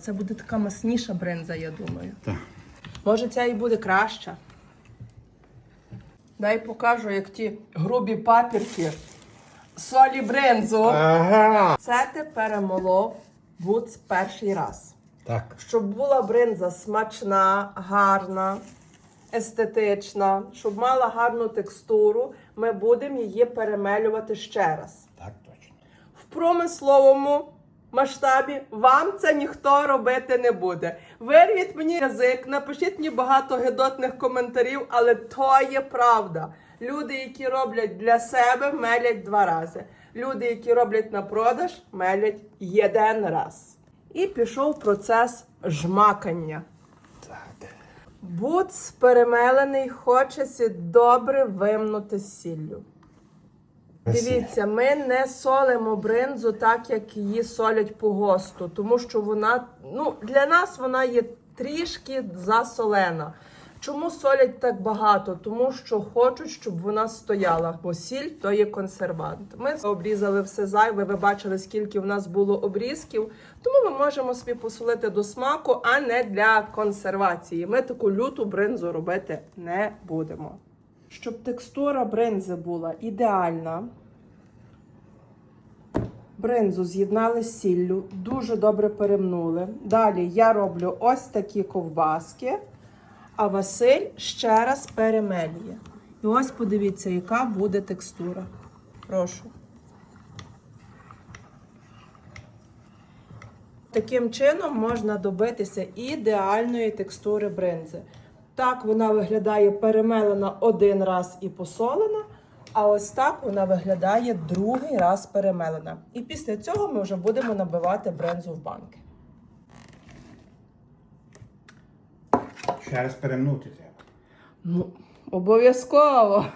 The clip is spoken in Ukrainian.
Це буде така масніша бринза, я думаю. Так. Може, ця і буде краща. Дай покажу, як ті грубі папірки солі бринзу. Ага. Це ти перемолов буц перший раз. Так. Щоб була бринза смачна, гарна, естетична, щоб мала гарну текстуру, ми будемо її перемелювати ще раз. Так, точно. В промисловому масштабі вам це ніхто робити не буде. Вирвіть мені язик, напишіть мені багато гидотних коментарів, але то є правда. Люди, які роблять для себе, мелять два рази. Люди, які роблять на продаж, мелять один раз. І пішов процес жмакання. Так. Буц перемелений, хочеться добре вимнути сіллю. Дивіться, ми не солимо бринзу так, як її солять по госту, тому що вона, ну, для нас вона є трішки засолена. Чому солять так багато? Тому що хочуть, щоб вона стояла, бо сіль то є консервант. Ми обрізали все зайве, ви бачили, скільки в нас було обрізків, тому ми можемо собі посолити до смаку, а не для консервації. Ми таку люту бринзу робити не будемо. Щоб текстура бринзи була ідеальна, бринзу з'єднали з сіллю, дуже добре перемнули. Далі я роблю ось такі ковбаски, а Василь ще раз перемелює. І ось подивіться, яка буде текстура. Прошу. Таким чином можна добитися ідеальної текстури бринзи. Так вона виглядає перемелена один раз і посолена, а ось так вона виглядає другий раз перемелена. І після цього ми вже будемо набивати брензу в банки. Ще раз перемнути треба. Ну, обов'язково.